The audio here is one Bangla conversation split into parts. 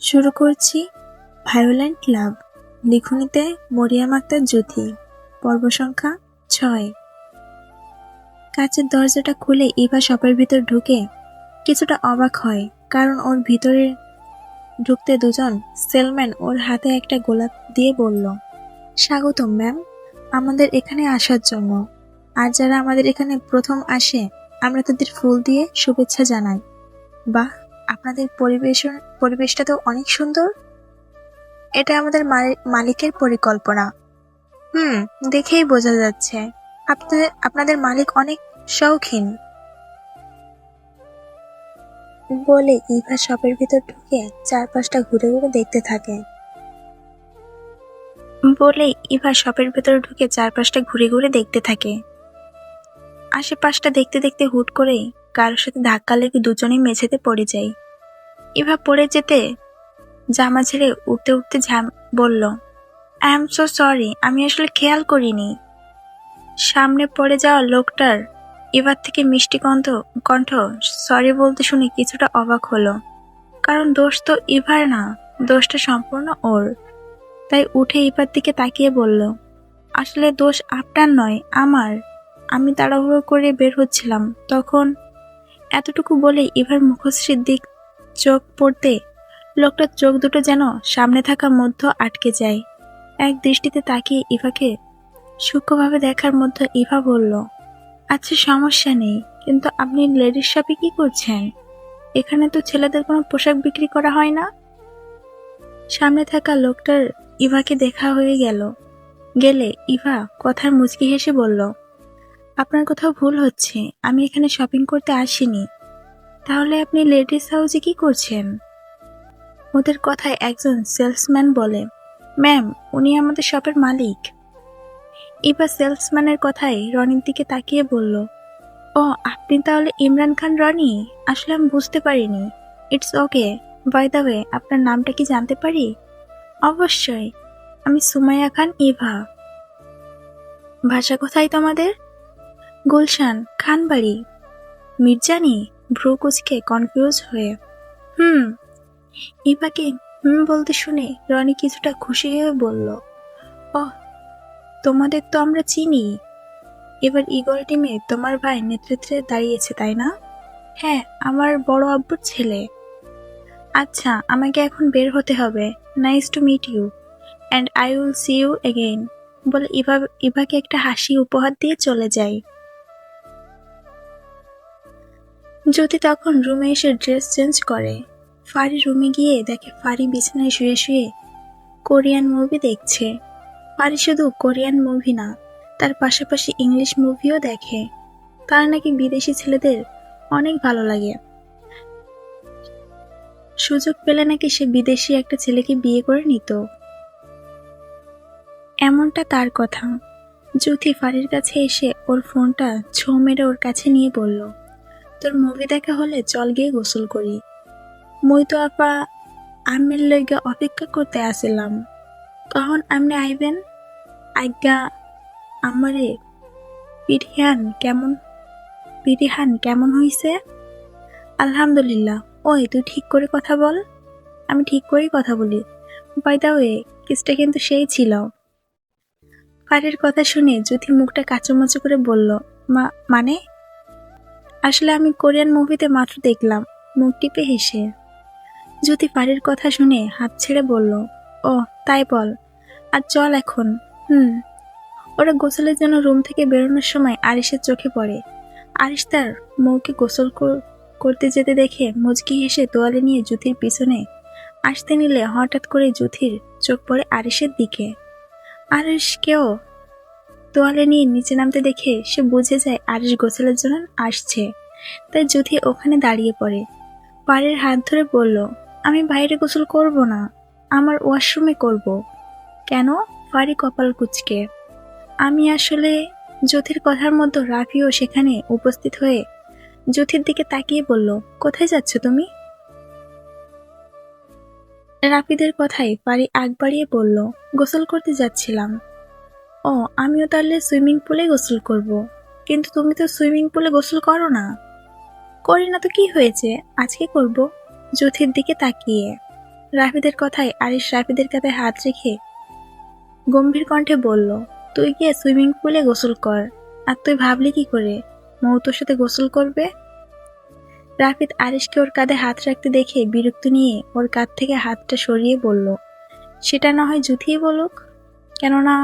শুরু করছি ভায়োলেন্ট লাভ লিখনিতে মরিয়াম আক্তার জ্যোতি পর্ব সংখ্যা ছয়। কাচের দরজাটা খুলে ইভা শপের ভিতর ঢুকে কিছুটা অবাক হয়, কারণ ওর ভিতরে ঢুকতে দুজন সেলম্যান ওর হাতে একটা গোলাপ দিয়ে বলল, স্বাগতম, ম্যাম। আমাদের এখানে আসার জন্য। আর যারা আমাদের এখানে প্রথম আসে, আমরা তাদের ফুল দিয়ে শুভেচ্ছা জানাই। বাহ আপনাদের পরিবেশন, পরিবেশটা তো অনেক সুন্দর। এটা আমাদের মালি- মালিকের পরিকল্পনা। হুম, দেখেই বোঝা যাচ্ছে। আপনাদের আপনাদের মালিক অনেক শৌখিন। বলে ইভা শপের ভিতর ঢুকে চারপাশটা ঘুরে ঘুরে দেখতে থাকে। বলে ইভা শপের ভিতর ঢুকে চারপাশটা ঘুরে ঘুরে দেখতে থাকে। আশেপাশটা দেখতে দেখতে হুট করেই কারোর সাথে ধাক্কা লেগে দুজনেই মেঝেতে পড়ে যায়। ইভা পড়ে যেতে? জামা ছেড়ে উঠতে উঠতে ঝাম বলল আই এম সো সরি আমি আসলে খেয়াল করিনি। সামনে পড়ে যাওয়া লোকটার এবার থেকে মিষ্টি কণ্ঠ কণ্ঠ সরি বলতে শুনে কিছুটা অবাক হলো। কারণ দোষ তো ইভার না, দোষটা সম্পূর্ণ ওর। তাই উঠে ইভার দিকে তাকিয়ে বলল, আসলে দোষ আপনার নয়, আমার। আমি তাড়াহুড়ো করে বের হচ্ছিলাম, তখন এতটুকু বলে ইভার মুখশ্রীর দিক চোখ পড়তে, লোকটার চোখ দুটো যেন সামনে থাকা মধ্য আটকে যায়। এক দৃষ্টিতে তাকিয়ে ইভাকে সূক্ষ্মভাবে দেখার মধ্যে ইভা বলল আচ্ছা সমস্যা নেই, কিন্তু আপনি লেডিস শপে কি করছেন? এখানে তো ছেলেদের কোনো পোশাক বিক্রি করা হয় না? সামনে থাকা লোকটার ইভাকে দেখা হয়ে গেল। গেলে ইভা কথার মুচকি হেসে বলল, আপনার কোথাও ভুল হচ্ছে, আমি এখানে শপিং করতে আসিনি। তাহলে আপনি লেডিস হাউসে কি করছেন? ওদের কথায় একজন সেলসম্যান বলে, ম্যাম, উনি আমাদের শপের মালিক। এবার সেলসম্যানের কথায় রনির দিকে তাকিয়ে বলল, ও, আপনি তাহলে ইমরান খান রনি? আসলে আমি বুঝতে পারিনি। It's okay. By the way, আপনার নামটা কি জানতে পারি? অবশ্যই। আমি সুমাইয়া খান ইভা। ভাষা কোথায় তোমাদের? গুলশান, খানবাড়ি। মির্জানি? ভ্রু কুচকে কনফিউজ হয়ে, হুম ইভাকে হুম বলতে শুনে রনি কিছুটা খুশি হয়ে বলল ও তোমাদের তো আমরা চিনি। এবার ইগল টিমে তোমার ভাই নেতৃত্বে দাঁড়িয়েছে, তাই না? হ্যাঁ আমার বড় আব্বুর ছেলে। আচ্ছা আমাকে এখন বের হতে হবে। Nice to meet you. And I will see you again. বলে ইভা, ইভাকে একটা হাসি উপহার দিয়ে চলে যায়। জ্যোতি তখন রুমে এসে ড্রেস চেঞ্জ করে। ফারি রুমে গিয়ে দেখে ফারি বিছানায় শুয়ে শুয়ে কোরিয়ান মুভি দেখছে। ফারি শুধু কোরিয়ান মুভি না, তার পাশাপাশি ইংলিশ মুভিও দেখে। তার নাকি বিদেশি ছেলেদের অনেক ভালো লাগে। সুযোগ পেলে নাকি সে বিদেশি একটা ছেলেকে বিয়ে করে নিত। এমনটা তার কথা। জ্যোতি ফারির কাছে এসে ওর ফোনটা ছো মেরে ওর কাছে নিয়ে বলল তোর মুভি দেখা হলে চল গিয়ে গোসল করি। মই তো আপা আমের লইগে অপেক্ষা করতে আসিলাম। কখন আপনি আইবেন? আজ্ঞা, আমারে পিরিহান কেমন পিরিহান কেমন হইছে? আলহামদুলিল্লাহ। ওই, তুই ঠিক করে কথা বল। আমি ঠিক করেই কথা বলি। বাই দা ওয়ে কিসটা কিন্তু সেই ছিল। ফারের কথা শুনে জ্যোতি মুখটা কাচুমাচু করে বলল, মা মানে? আসলে আমি কোরিয়ান মুভিতে মাত্র দেখলাম, মুখ টিপে হেসে। জ্যোতি ফারের কথা শুনে হাত ছেড়ে বলল ও তাই বল। আর চল এখন। হুম। ওরা গোসলের জন্য রুম থেকে বেরোনোর সময় আরিসের চোখে পড়ে। আরিস তার মৌকে গোসল কর- করতে যেতে দেখে মুচকি হেসে তোয়ালে নিয়ে জুথির পিছনে আসতে নিলে হঠাৎ করে জুথির চোখ পড়ে আরিসের দিকে। আরিসকেও তোয়ালে নিয়ে নিচে নামতে দেখে সে বুঝে যায় আরিস গোসলের জন্য আসছে। তাই জুথি ওখানে দাঁড়িয়ে পড়ে। পাড়ের হাত ধরে বলল, আমি বাইরে গোসল করব না, আমার ওয়াশরুমে করব। কেন? ফারি কপাল কুচকে। আমি আসলে জ্যোতির কথার মতো রাফিও সেখানে উপস্থিত হয়ে জ্যোতির দিকে তাকিয়ে বলল, কোথায় যাচ্ছ তুমি? রাফিদের কথাই পারি আগ বাড়িয়ে বলল, গোসল করতে যাচ্ছিলাম। ও, আমিও তাহলে সুইমিং পুলে গোসল করব। কিন্তু তুমি তো সুইমিং পুলে গোসল করো না। করি না তো কি হয়েছে? আজকে করব। জ্যোতির দিকে তাকিয়ে। রাফিদের কথায় আরিশ রাফিদের কাঁধে হাত রেখে গম্ভীর কণ্ঠে বলল, তুই গিয়ে সুইমিং পুলে গোসল কর। আর তুই ভাবলি কি করে? মৌ তোর সাথে গোসল করবে? রাফিদ আরিশকে ওর কাঁধে হাত রাখতে দেখে বিরক্ত নিয়ে ওর কাঁধ থেকে হাতটা সরিয়ে বলল, সেটা না হয় জুথিই বলুক। কেননা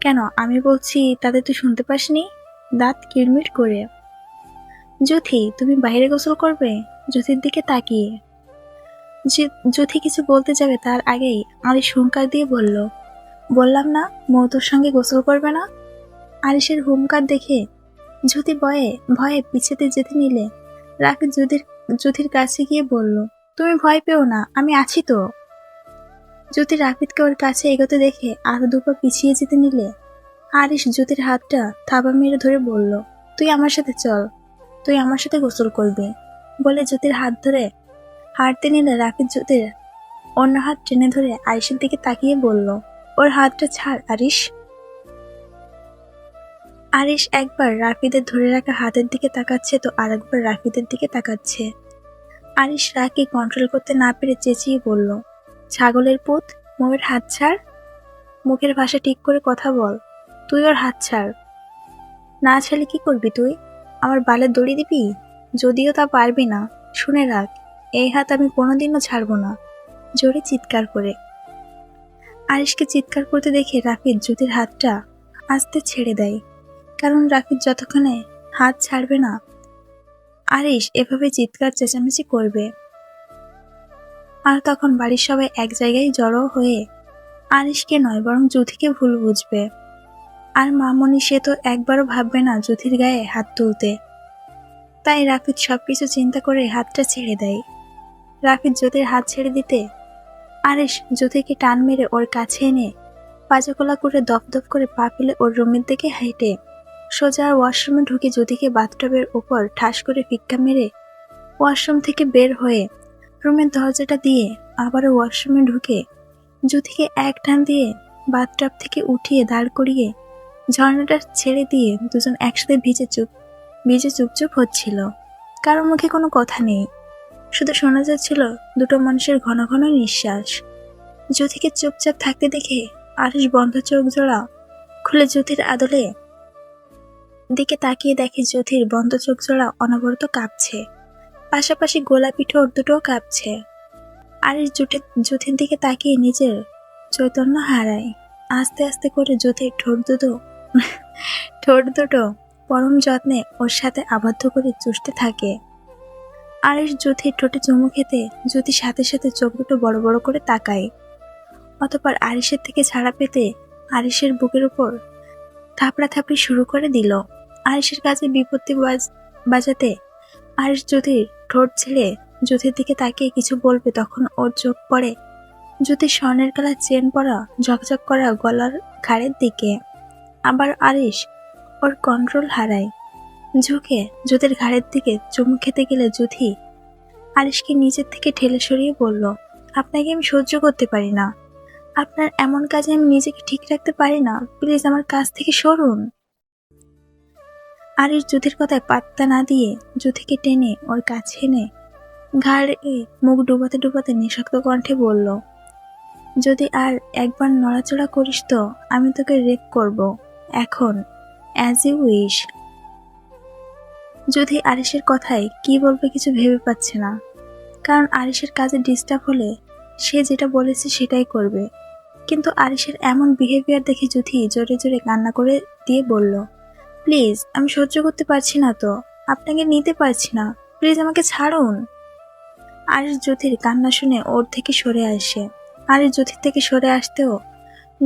কেন? আমি বলছি, তাদের তুই শুনতে পাসনি? দাঁত কিরমির করে। জুথি তুমি বাইরে গোসল করবে? জুথির দিকে তাকিয়ে। জুথি কিছু বলতে যাবে তার আগেই আরিশ হুঙ্কার দিয়ে বলল, বললাম না মৌতোর সঙ্গে গোসল করবে না? আরিশের হুঙ্কার দেখে জুথি ভয়ে ভয়ে পিছেতে যেতে নিলে। রাফি জুথির জুথির কাছে গিয়ে বলল, তুমি ভয় পেও না, আমি আছি তো। জ্যোতি রাফিদকে ওর কাছে এগোতে দেখে আরও দুপা পিছিয়ে যেতে নিলে, আরিশ জ্যোতির হাতটা থাবা মেরে ধরে বলল, তুই আমার সাথে চল, তুই আমার সাথে গোসল করবি। বলে জ্যোতির হাত ধরে হাঁটতে নিলে রাফিদ জ্যোতির অন্য হাত টেনে ধরে আরিশের দিকে তাকিয়ে বলল, ওর হাতটা ছাড়, আরিশ। আরিশ একবার রাফিদের ধরে রাখা হাতের দিকে তাকাচ্ছে তো আরেকবার রাফিদের দিকে তাকাচ্ছে। আরিশ রাগকে কন্ট্রোল করতে না পেরে চেঁচিয়ে বলল ছাগলের পুত, মোমের হাত ছাড়। মুখের ভাষা ঠিক করে কথা বল। তুই ওর হাত ছাড়। না ছাড়লে কি করবি তুই? আমার বালের দড়ি দিবি? যদিও তা পারবি না। শুনে রাখ, এই হাত আমি কোনোদিনও ছাড়বো না। জোরে চিৎকার করে। আরিশকে চিৎকার করতে দেখে রাফিদ জ্যোতির হাতটা আস্তে ছেড়ে দেয়, কারণ রাফিদ যতক্ষণে হাত ছাড়বে না, আরিশ এভাবে চিৎকার চেঁচামেচি করবে। আর তখন বাড়ির সবাই এক জায়গায় জড়ো হয়ে আরিশকে নয়, বরং জ্যোতিকে ভুল বুঝবে। আর মামনি সে তো একবারও ভাববে না জ্যোতির গায়ে হাত তুলতে। তাই রাফিদ সবকিছু চিন্তা করে হাতটা ছেড়ে দেয়। রাফিদ জ্যোতির হাত ছেড়ে দিতে, আরিশ জ্যোতিকে টান মেরে ওর কাছে এনে পাজাকোলা করে দপদপ করে পা ফেলে ওর রুমের দিকে হেঁটে সোজা ওয়াশরুমে ঢুকে জ্যোতিকে বাথটবের ওপর ঠাস করে ফিক্কা মেরে ওয়াশরুম থেকে বের হয়ে রুমের দরজাটা দিয়ে আবারও ওয়াশরুমে ঢুকে জ্যোতিকে এক টান দিয়ে বাথটাব থেকে উঠিয়ে দাঁড় করিয়ে ঝর্ণাটা ছেড়ে দিয়ে দুজন একসাথে ভিজে চুপ, ভিজে চুপচুপ হচ্ছিল। কারও মুখে কোনো কথা নেই। শুধু শোনা যাচ্ছিল দুটো মানুষের ঘন ঘন নিঃশ্বাস। জ্যোতিকে চুপচাপ থাকতে দেখে আরিশ বন্ধ চোখ জোড়া খুলে জ্যোতির আদলে দিকে তাকিয়ে দেখে জ্যোতির বন্ধ চোখ জোড়া অনবরত কাঁপছে। পাশাপাশি গোলাপি ঠোঁট দুটোও কাঁপছে। আরিশ জুটে জ্যোতির দিকে তাকিয়ে নিজের চৈতন্য হারায়। আস্তে আস্তে করে জ্যোতির ঠোঁট দুটো ঠোঁট দুটো পরম যত্নে ওর সাথে আবদ্ধ করে চুষতে থাকে। আরিশ জ্যোতির ঠোঁটে চুমু খেতে জ্যোতির সাথে সাথে চোখ দুটো বড় বড় করে তাকায়। অতপর আরিশের থেকে ছাড়া পেতে আরিশের বুকের উপর থাপড়া থাপড়ি শুরু করে দিল। আরিশের কাছে বিপত্তি বাজ- বাজাতে আরিশ যদি ঠোঁট ছেড়ে জ্যোতির দিকে তাকিয়ে কিছু বলবে, তখন ওর চোখ পড়ে। জ্যোতির স্বর্ণের কালার চেন পরা, ঝকঝক করা গলার ঘাড়ের দিকে। আবার আরিশ ওর কন্ট্রোল হারায়। ঝুঁকে জ্যোতির ঘাড়ের দিকে চুমু খেতে গেলে জ্যোতি আরিশকে নিজের থেকে ঠেলে সরিয়ে বলল, আপনাকে আমি সহ্য করতে পারি না। আপনার এমন কাজে আমি নিজেকে ঠিক রাখতে পারি না। প্লিজ আমার কাছ থেকে সরুন। আরিশ জ্যোতির কথায় পাত্তা না দিয়ে জ্যোতিকে টেনে ওর কাছে এনে ঘাড়ে মুখ ডুবাতে ডুবাতে নিঃশক্ত কণ্ঠে বলল, যদি আর একবার নড়াচড়া করিস তো, আমি তোকে রেপ করব, এখন অ্যাজ ইউ উইশ যদি আরিশের কথায় কি বলবে কিছু ভেবে পাচ্ছে না, কারণ আরিশের কাজে ডিস্টার্ব হলে সে যেটা বলেছে সেটাই করবে। কিন্তু আরিশের এমন বিহেভিয়ার দেখে যুথি জোরে জোরে কান্না করে দিয়ে বলল প্লিজ, আমি সহ্য করতে পারছি না তো। আপনাকে নিতে পারছি না। প্লিজ আমাকে ছাড়ুন। আরিশ জ্যোতির কান্না শুনে ওর থেকে সরে আসে। আরিশ জ্যোতির থেকে সরে আসতেও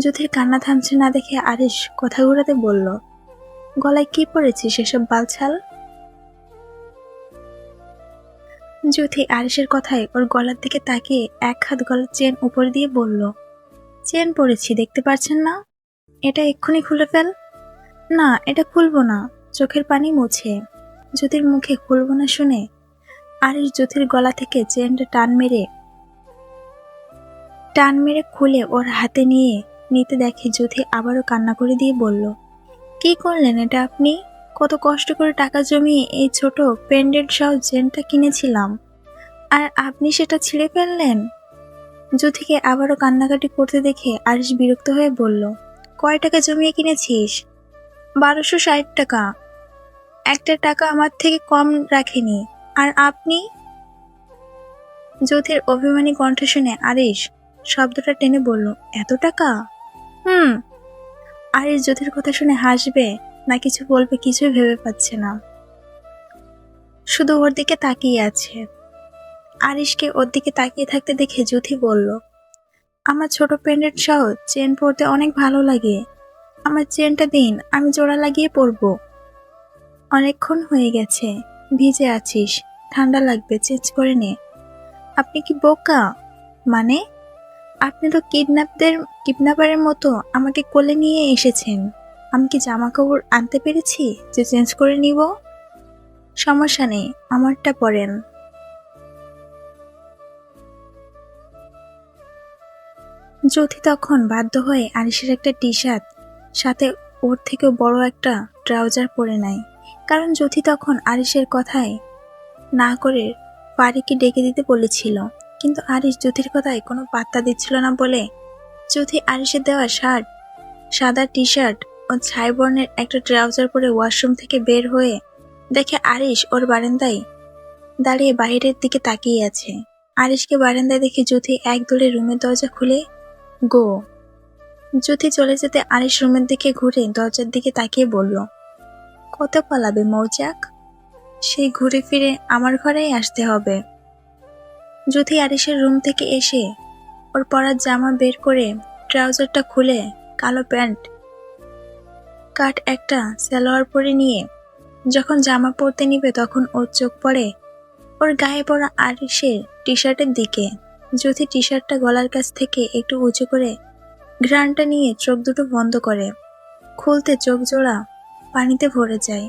জ্যোতির কান্না থামছে না দেখে আরিশ কথা ঘুরাতে বলল, গলায় কি পড়েছিস সেসব বালছাল? জ্যোতি আরিশের কথায় ওর গলার দিকে তাকিয়ে এক হাত গলার চেন উপর দিয়ে বলল, চেন পড়েছি দেখতে পারছেন না? এটা এক্ষুনি খুলে ফেল। না, এটা খুলবো না। চোখের পানি মুছে। জ্যোতির মুখে খুলবো না শুনে আরিশ জ্যোতির গলা থেকে চেনটা টান মেরে টান মেরে খুলে ওর হাতে নিয়ে নিতে দেখে জ্যোতি আবারও কান্না করে দিয়ে বলল, কি করলেন এটা আপনি? কত কষ্ট করে টাকা জমিয়ে এই ছোট পেন্ডেন্ট সহ চেনটা কিনেছিলাম। আর আপনি সেটা ছিঁড়ে ফেললেন? জ্যোতিকে আবারও কান্নাকাটি করতে দেখে আরিশ বিরক্ত হয়ে বলল, কয় টাকা জমিয়ে কিনেছিস? বারোশো ষাট টাকা। একটা টাকা আমার থেকে কম রাখেনি। আর আপনি? জ্যোতির অভিমানী কণ্ঠ শুনে আরিশ শব্দটা টেনে বলল, এত টাকা? হুম। আরিশ জ্যোতির কথা শুনে হাসবে, না কিছু বলবে, কিছুই ভেবে পাচ্ছে না। শুধু ওর দিকে তাকিয়ে আছে। আরিশকে ওর দিকে তাকিয়ে থাকতে দেখে জ্যোতি বলল, আমার ছোট প্যান্ডেট সহ চেন পরতে অনেক ভালো লাগে। আমার চেনটা দিন, আমি জোড়া লাগিয়ে পরবো। অনেকক্ষণ হয়ে গেছে, ভিজে আছিস, ঠান্ডা লাগবে, চেঞ্জ করে নে। আপনি কি বোকা? মানে? আপনি তো কিডন্যাপদের, কিডন্যাপারের মতো আমাকে কোলে নিয়ে এসেছেন। আমি কি জামা কাপড় আনতে পেরেছি যে চেঞ্জ করে নিব? সমস্যা নেই, আমারটা পরেন। জ্যোতি তখন বাধ্য হয়ে আরিসের একটা টি শার্ট সাথে ওর থেকেও বড় একটা ট্রাউজার পরে নেয় কারণ জ্যোতি তখন আরিসের কথায় না করে পারিকে ডেকে দিতে বলেছিল। কিন্তু আরিস জ্যোতির কথায় কোনো পাত্তা দিচ্ছিল না বলে জ্যোতি আরিসের দেওয়া শার্ট, সাদা টি শার্ট ও ছাই বর্ণের একটা ট্রাউজার পরে ওয়াশরুম থেকে বের হয়ে দেখে আরিস ওর বারান্দায় দাঁড়িয়ে বাইরের দিকে তাকিয়ে আছে। আরিসকে বারান্দায় দেখে জ্যোতি এক দৌড়ে রুমের দরজা খুলে, গো। জ্যোতি চলে যেতে আরিস রুমের দিকে ঘুরে দরজার দিকে তাকিয়ে বলল, কত পালাবে মৌচাক? সেই ঘুরে ফিরে আমার ঘরেই আসতে হবে। জ্যোতি আরিসের রুম থেকে এসে ওর পরার জামা বের করে ট্রাউজারটা খুলে কালো প্যান্ট, কাট একটা সালোয়ার পরে নিয়ে যখন জামা পরতে নিবে তখন ওর চোখ পড়ে ওর গায়ে পড়া আরিসের টি শার্টের দিকে। জ্যোতি টি শার্টটা গলার কাছ থেকে একটু উঁচু করে ঘ্রাণটা নিয়ে চোখ দুটো বন্ধ করে। খুলতে চোখ জোড়া, পানিতে ভরে যায়।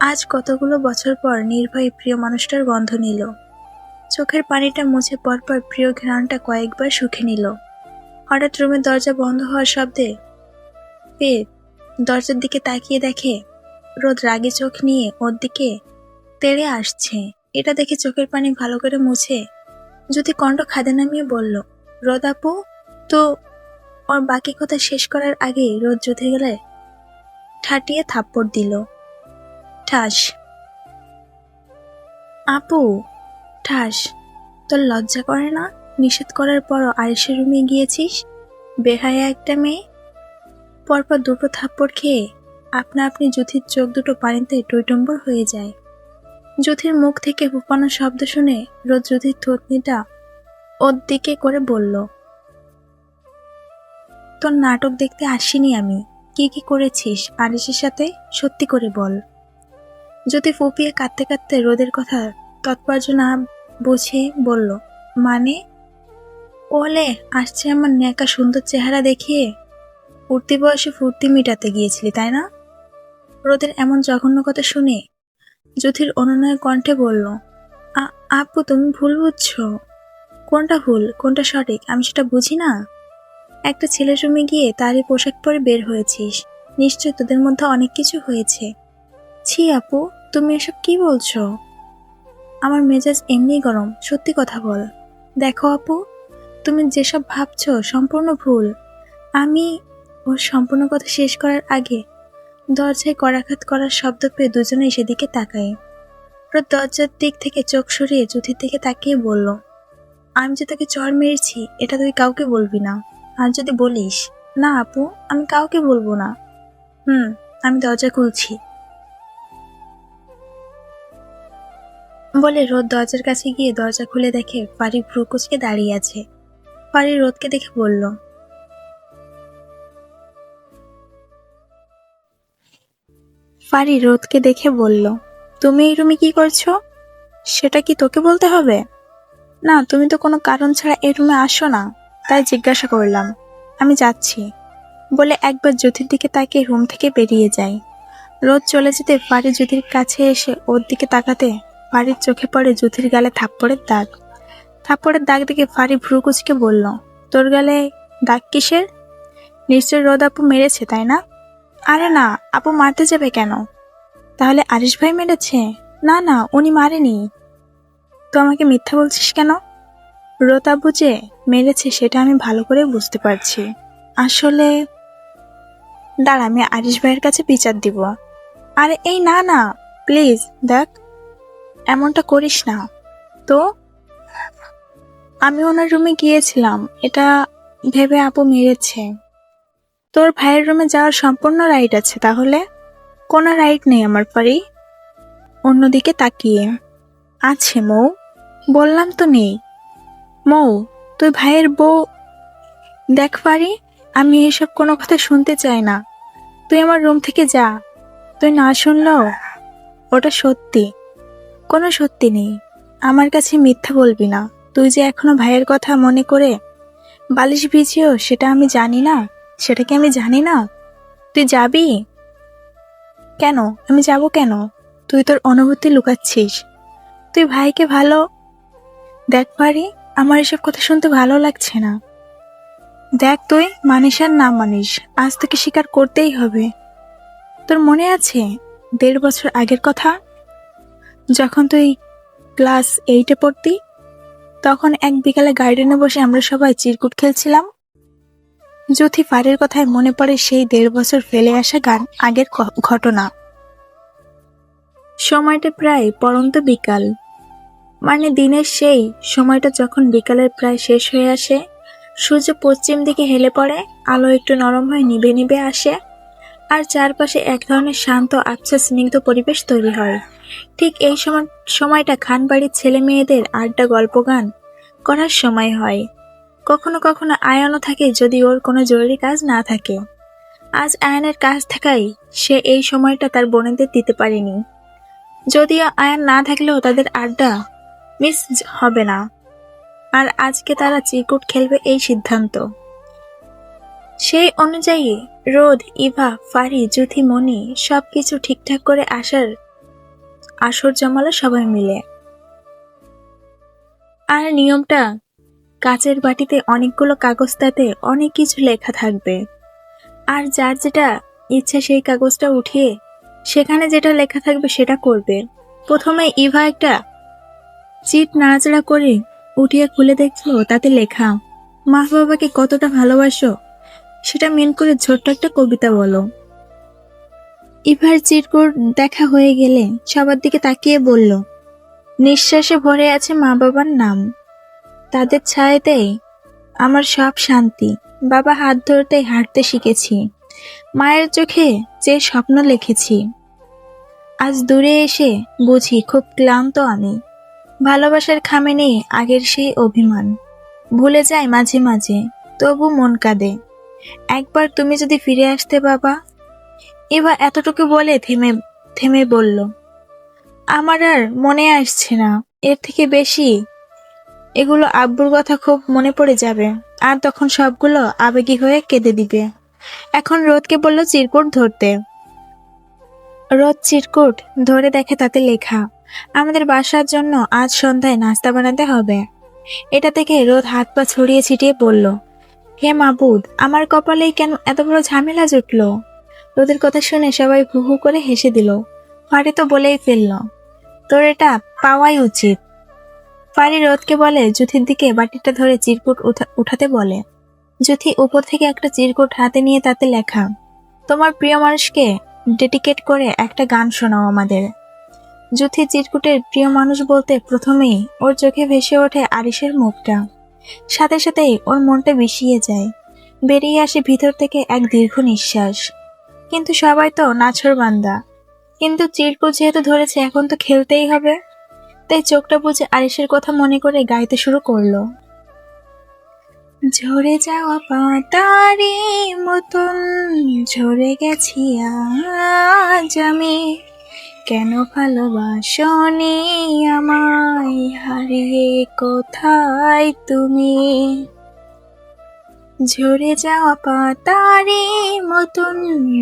আজ কতগুলো বছর পর নির্ভয় প্রিয় মানুষটার গন্ধ নিল। চোখের পানিটা মুছে পরপর প্রিয় ঘ্রাণটা কয়েকবার শুকে নিল। হঠাৎ রুমের দরজা বন্ধ হওয়ার শব্দে পেয়ে দরজার দিকে তাকিয়ে দেখে, রোদ রাগে চোখ নিয়ে ওর দিকে তেড়ে আসছে। এটা দেখে চোখের পানি ভালো করে মুছে, যদি কণ্ঠ খাদে নামিয়ে বলল, রোদ আপু, তো ওর বাকি কথা শেষ করার আগেই রোদ জুতে গেলে ঠাটিয়ে থাপ্পড় দিল। ঠাস। আপু, ঠাস, তোর লজ্জা করে না? নিষেধ করার পরও আরিসের রুমে গিয়েছিস? বেহায়া একটা মেয়ে? পরপর দুটো থাপ্পড় খেয়ে আপনা আপনি জ্যোতির চোখ দুটো পানিতে টইটম্বর হয়ে যায়। জ্যোতির মুখ থেকে ফুপানো শব্দ শুনে রোদ জ্যোতির থতনিটা ওর দিকে করে বলল তোর নাটক দেখতে আসিনি আমি। কি কি করেছিস? আরিসের সাথে সত্যি করে বল। যদি ফুপিয়ে কাঁদতে কাঁদতে রোদের কথা তৎপর্য না বুঝে বলল মানে? ওলে, আসছে আমার ন্যাকা সুন্দর চেহারা দেখিয়ে। উঠতি বয়সে ফুর্তি মিটাতে গিয়েছিলি, তাই না? রোদের এমন জঘন্য কথা শুনে জ্যোতির অনুনয় কণ্ঠে বলল, "আ- আপু, তুমি ভুল বুঝছ। কোনটা ভুল, কোনটা সঠিক? আমি সেটা বুঝি না? একটা ছেলের রুমে গিয়ে তারই পোশাক পরে বের হয়েছিস। নিশ্চয় তোদের মধ্যে অনেক কিছু হয়েছে। ছি আপু, তুমি এসব কি বলছো? আমার মেজাজ এমনি গরম, সত্যি কথা বল। দেখো আপু, তুমি যেসব ভাবছ সম্পূর্ণ ভুল। আমি ওর সম্পূর্ণ কথা শেষ করার আগে দরজায় করাঘাত করার শব্দ পেয়ে দুজনেই সেদিকে তাকাই। ওর দরজার দিক থেকে চোখ সরিয়ে জুথির দিকে তাকিয়ে বলল, আমি যে তাকে চর মেরেছি, এটা তুই কাউকে বলবি না। আর যদি বলিস, না আপু, আমি কাউকে বলব না। হুম, আমি দরজা খুলছি। বলে রোদ দরজার কাছে গিয়ে দরজা খুলে দেখে ফারি ভ্রুকুচকে দাঁড়িয়ে আছে। ফারি রোদকে দেখে বলল ফারি রোদকে দেখে বলল, তুমি এই রুমে কি করছ? সেটা কি তোকে বলতে হবে? না, তুমি তো কোনো কারণ ছাড়া এই রুমে আসো না। তাই জিজ্ঞাসা করলাম, আমি যাচ্ছি। বলে একবার জ্যোতির দিকে তাকিয়ে রুম থেকে বেরিয়ে যায় রোদ চলে যেতে ফারি জ্যোতির কাছে এসে ওর দিকে তাকাতে বাড়ির চোখে পড়ে জ্যোতির গালে থাপ্পড়ের দাগ। থাপ্পড়ের দাগ দেখে ফারি ভ্রুকুচকে বলল, তোর গালে দাগ কিসের? নিশ্চয় রোদ আপু মেরেছে, তাই না? আরে না, আপু মারতে যাবে কেন? তাহলে আরিশ ভাই মেরেছে? না না, উনি মারেনি। তো আমাকে মিথ্যা বলছিস কেন? রোতা যে মেরেছে সেটা আমি ভালো করে বুঝতে পারছি। আসলে দাঁড়া, আমি আরিশ ভাইয়ের কাছে বিচার দিব। আরে, এই না না, প্লিজ, দেখ, এমনটা করিস না। তো? আমি ওনার রুমে গিয়েছিলাম, এটা ভেবে আপু মেরেছে। তোর ভাইয়ের রুমে যাওয়ার সম্পূর্ণ রাইট আছে, তাহলে? কোনো রাইট নেই আমার, পারি? অন্যদিকে তাকিয়ে। আছে, মৌ। বললাম তো নেই। মৌ, তুই ভাইয়ের বউ। দেখ পারি, আমি এসব কোনো কথা শুনতে চাই না। তুই আমার রুম থেকে যা। তুই না শুনলেও, ওটা সত্যি। কোনো সত্যি নেই। আমার কাছে মিথ্যা বলবি না। তুই যে এখনও ভাইয়ের কথা মনে করে বালিশ ভিজিও সেটা আমি জানি না, সেটা কি আমি জানি না? তুই যাবি? কেন? আমি যাব কেন? তুই তোর অনুভূতি লুকাচ্ছিস। তুই ভাইকে ভালো দেখ পারি আমার এসব কথা শুনতে ভালো লাগছে না। দেখ তুই, মানিস আর না মানিস, আজ তোকে স্বীকার করতেই হবে। তোর মনে আছে দেড় বছর আগের কথা? যখন তুই ক্লাস এইটে পড়তি, তখন এক বিকালে গার্ডেনে বসে আমরা সবাই চিরকুট খেলছিলাম। জ্যোতি ফারের কথায় মনে পড়ে সেই দেড় বছর ফেলে আসা গান, আগের ঘটনা। সময়টা প্রায় পরন্ত বিকাল। মানে দিনের সেই সময়টা যখন বিকালের প্রায় শেষ হয়ে আসে, সূর্য পশ্চিম দিকে হেলে পড়ে, আলো একটু নরম হয়ে নিভে নিভে আসে, আর চারপাশে এক ধরনের শান্ত আচ্ছা স্নিগ্ধ পরিবেশ তৈরি হয়। ঠিক এই সময়, সময়টা খানবাড়ির ছেলে মেয়েদের আড্ডা গল্প গান করার সময় হয়। কখনো কখনো আয়নও থাকে যদি ওর কোনো জরুরি কাজ না থাকে। আজ আয়নের কাজ থাকায় সে এই সময়টা তার বোনেদের দিতে পারেনি। যদিও আয়ন না থাকলেও তাদের আড্ডা মিস হবে না। আর আজকে তারা চিকুট খেলবে এই সিদ্ধান্ত। সেই অনুযায়ী রোদ, ইভা, ফারি জুথি মনি সবকিছু ঠিকঠাক করে আসার আসর জমালো সবাই মিলে। আর নিয়মটা, কাচের বাটিতে অনেকগুলো কাগজ তাতে অনেক কিছু লেখা থাকবে। আর যার যেটা ইচ্ছে সেই কাগজটা উঠিয়ে সেখানে যেটা লেখা থাকবে সেটা করবে। প্রথমে ইভা একটা চিট নাড়াচাড়া করে উঠিয়ে খুলে দেখল তাতে লেখা, মা বাবাকে কতটা ভালোবাসো, সেটা মেন করে ছোট্ট একটা কবিতা বলো। ইভার চিরকুট দেখা হয়ে গেলে সবার দিকে তাকিয়ে বলল, নিঃশ্বাসে ভরে আছে মা বাবার নাম। তাদের ছায়াতেই আমার সব শান্তি। বাবা হাত ধরতেই হাঁটতে শিখেছি। মায়ের চোখে যে স্বপ্ন লিখেছি। আজ দূরে এসে বুঝি খুব ক্লান্ত আমি। ভালোবাসার খামে নেই আগের সেই অভিমান। ভুলে যায় মাঝে মাঝে, তবু মন কাঁদে। একবার তুমি যদি ফিরে আসতে বাবা, এবার এতটুকু বলে থেমে থেমে বলল, আমার আর মনে আসছে না, এর থেকে বেশি। এগুলো আব্বুর কথা খুব মনে পড়ে যাবে, আর তখন সবগুলো আবেগী হয়ে কেঁদে দিবে। এখন রোদকে বলল, চিরকুট ধরতে। রোদ চিরকুট ধরে দেখে তাতে লেখা আমাদের বাসার জন্য আজ সন্ধ্যায় নাস্তা বানাতে হবে। এটা থেকে রোদ হাত পা ছড়িয়ে ছিটিয়ে বলল, হে মাবুদ, আমার কপালেই কেন এত বড় ঝামেলা জুটলো? রোদের কথা শুনে সবাই হু হু করে হেসে দিল, ফারি তো বলেই ফেলল, তোর এটা পাওয়াই উচিত। ফারি রোদকে বলে, জুথির দিকে বাটিটা ধরে চিরকুট উঠা- উঠাতে বলে, জুথি, উপর থেকে একটা চিরকুট হাতে নিয়ে তাতে লেখা, তোমার প্রিয় মানুষকে ডেডিকেট করে একটা গান শোনাও আমাদের। জুথি চিরকুটের প্রিয় মানুষ বলতে প্রথমেই ওর চোখে ভেসে ওঠে আরিসের মুখটা। সাথে সাথেই ওর মনটা বিষিয়ে যায়। বেরিয়ে আসে ভিতর থেকে এক দীর্ঘ নিঃশ্বাস। কিন্তু সবাই তো নাছর বান্দা। কিন্তু চিরকুট যেহেতু ধরেছে, এখন তো খেলতেই হবে। তাই চোখটা বুঝে আরিসের কথা মনে করে গাইতে শুরু করল। ঝরে যাওয়া পাতারি মতন ঝরে গেছি আজ আমি। কেন ভালোবাসনি আমায়? হারিয়ে কোথায় তুমি? ঝরে যাওয়া পাতারি মতন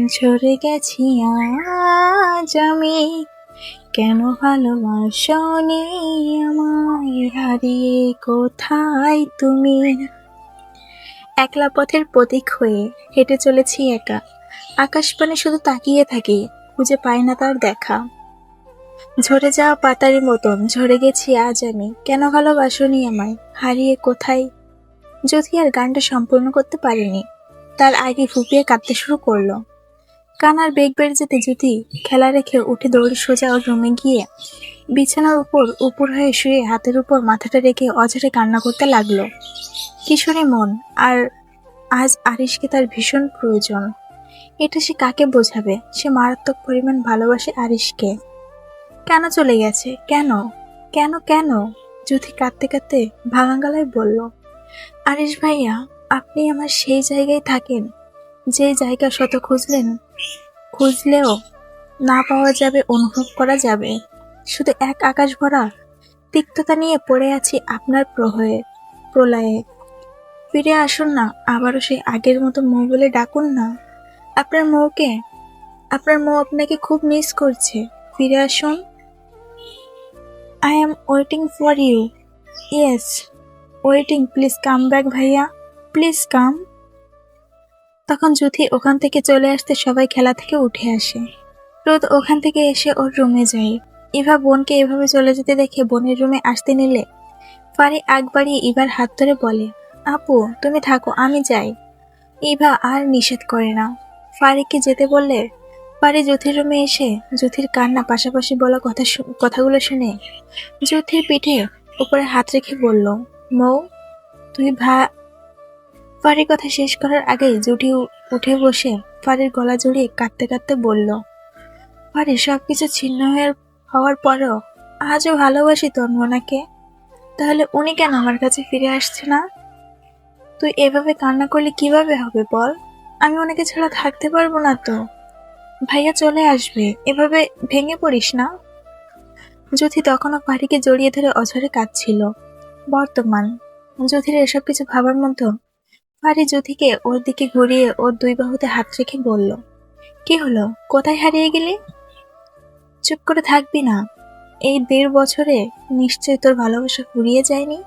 ঝরে গেছি আজ আমি। কেন ভালোবাসনি আমায়? হারিয়ে কোথায় তুমি? একলা পথের প্রতীক হয়ে হেঁটে চলেছি একা। আকাশপানে শুধু তাকিয়ে থাকি, খুঁজে পায় না তার দেখা। ঝরে যাওয়া পাতারি মতন ঝরে গেছি আজ আমি। কেন ভালোবাসনি আমায়? হারিয়ে কোথায়? যদি আর গানটা সম্পূর্ণ করতে পারিনি। তার আগে ফুপিয়ে কাঁদতে শুরু করল। কানার বেগ বেড়ে যেতে জ্যোতি খেলা রেখে উঠে দৌড়ে সোজা ওর রুমে গিয়ে বিছানার উপর উপর হয়ে শুয়ে হাতের উপর মাথাটা রেখে অঝরে কান্না করতে লাগল। কিশোরী মন, আর আজ আরিশকে তার ভীষণ প্রয়োজন। এটা সে কাকে বোঝাবে? সে মারাত্মক পরিমাণ ভালোবাসে আরিশকে। কেন চলে গেছে? কেন? কেন কেন? জ্যোতি কাঁদতে কাঁদতে ভাঙা গলায় বলল, আরিশ ভাইয়া, আপনি আমার সেই জায়গায় থাকেন, যে জায়গা শত খুঁজলেন। খুঁজলেও না পাওয়া যাবে, অনুভব করা যাবে। শুধু এক আকাশ ভরা, তিক্ততা নিয়ে পড়ে আছি আপনার প্রহয়ে, প্রলয়ে। ফিরে আসুন না, আবারও সেই আগের মতো মৌ বলে ডাকুন না। আপনার মৌকে, আপনার মৌ আপনাকে খুব মিস করছে। ফিরে আসুন। I am waiting for you yes waiting please come back ভাইয়া। প্লিজ কাম তখন যুথি ওখান থেকে চলে আসতে সবাই খেলা থেকে উঠে আসে। রোদ ওখান থেকে এসে ওর রুমে যায়। ইভা বোনকে এভাবে চলে যেতে দেখে বোনের রুমে আসতে নিলে। ফারি আগ বাড়িয়ে ইভার হাত ধরে বলে, আপু, তুমি থাকো, আমি যাই। ইভা আর নিষেধ করে না। ফারিকে যেতে বললে ফারি জ্যোতির রুমে এসে জ্যোতির কান্না পাশাপাশি বলা কথা কথাগুলো শুনে জ্যোতির পিঠে উপরে হাত রেখে বলল, মৌ, তুই ভা, ফারির কথা শেষ করার আগেই জুটি উঠে বসে ফারির গলা জড়িয়ে কাঁদতে কাঁদতে বলল, ফারি, সবকিছু ছিন্ন হয়ে হওয়ার পরেও আজও ভালোবাসি তোর মোনাকে। তাহলে উনি কেন আমার কাছে ফিরে আসছে না? তুই এভাবে কান্না করলে কীভাবে হবে বল? আমি ওনাকে ছাড়া থাকতে পারব না তো। ভাইয়া চলে আসবে। এভাবে ভেঙে পড়িস না। জ্যোতি তখনও পারিকে জড়িয়ে ধরে অঝরে কাঁদছিল। বর্তমান, জ্যোতির এসব কিছু ভাবার মতো পারি জ্যোতিকে ওর দিকে ঘুরিয়ে ওর দুই বাহুতে হাত রেখে বলল, কি হলো? কোথায় হারিয়ে গেলি? চুপ করে থাকবি না। এই দেড় বছরে নিশ্চয় তোর ভালোবাসা ফুরিয়ে যায়নি?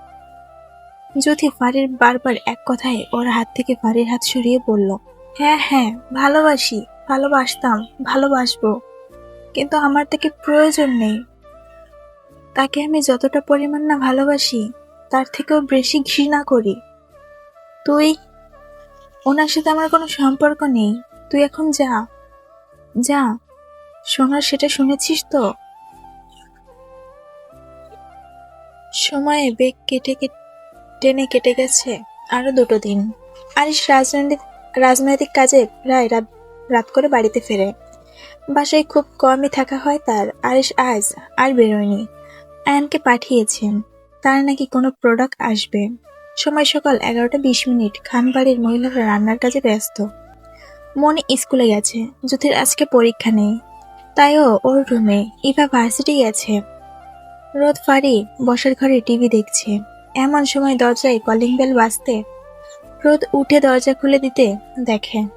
জ্যোতি ফারির বারবার এক কথায় ওর হাত থেকে ফারির হাত সরিয়ে বলল হ্যাঁ হ্যাঁ ভালোবাসি। ভালোবাসতাম, ভালোবাসবো। কিন্তু আমার তাকে প্রয়োজন নেই। তাকে আমি যতটা পরিমাণ না ভালোবাসি, তার থেকেও বেশি ঘৃণা করি। তুই, ওনার সাথে আমার কোনো সম্পর্ক নেই। তুই এখন যা। যা। সোনার সেটা শুনেছিস তো? সময়ে বেগ কেটে টেনে কেটে গেছে আরও দুটো দিন। আরিশ রাজনৈতিক রাজনৈতিক কাজে প্রায় রাত রাত করে বাড়িতে ফেরে। বাসায় খুব কমই থাকা হয় তার আরিশ আজ আর বেরোয়নি। আয়ানকে পাঠিয়েছেন, তার নাকি কোনো প্রোডাক্ট আসবে। সময় সকাল এগারোটা বিশ মিনিট, খানবাড়ির মহিলারা রান্নার কাজে ব্যস্ত। মনি স্কুলে গেছে, জ্যোতির আজকে পরীক্ষা নেই। তাইও ওর রুমে ইভা ভার্সিটি গেছে। রোদ ফারি বসার ঘরে টিভি দেখছে। এমন সময় দরজায় কলিং বেল বাজতে, রোদ উঠে দরজা খুলে দিতে দেখে।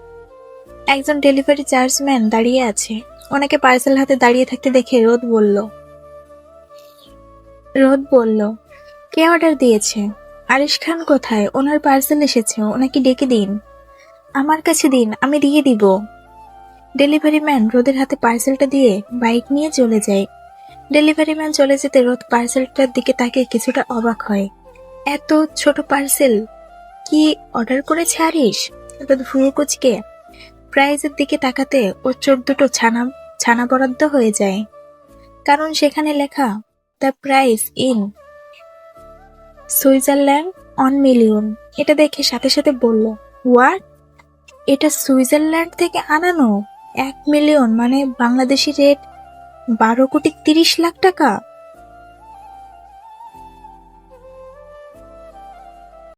একজন ডেলিভারি চার্জম্যান দাঁড়িয়ে আছে। ওনাকে পার্সেল হাতে দাঁড়িয়ে থাকতে দেখে রোদ বলল। রোদ বলল, কে অর্ডার দিয়েছে? আরিশ খান কোথায়? ওনার পার্সেল এসেছে, ওনাকে ডেকে দিন। আমার কাছে দিন, আমি দিয়ে দিব। ডেলিভারি ম্যান রোদের হাতে পার্সেলটা দিয়ে বাইক নিয়ে চলে যায়। ডেলিভারি ম্যান চলে যেতে রোদ পার্সেলটার দিকে তাকে কিছুটা অবাক হয়। এত ছোট পার্সেল? কি অর্ডার করেছে আরিস রোদ ভুরু কুচকে প্রাইজের দিকে তাকাতে ওর চোখ দুটো ছানা ছানা বরাদ্দ হয়ে যায়। কারণ সেখানে লেখা the prize in Switzerland on million এটা দেখে সাথে সাথে বলল হোয়াট এটা সুইজারল্যান্ড থেকে আনানো? এক মিলিয়ন মানে বাংলাদেশি রেট বারো কোটি তিরিশ লাখ টাকা?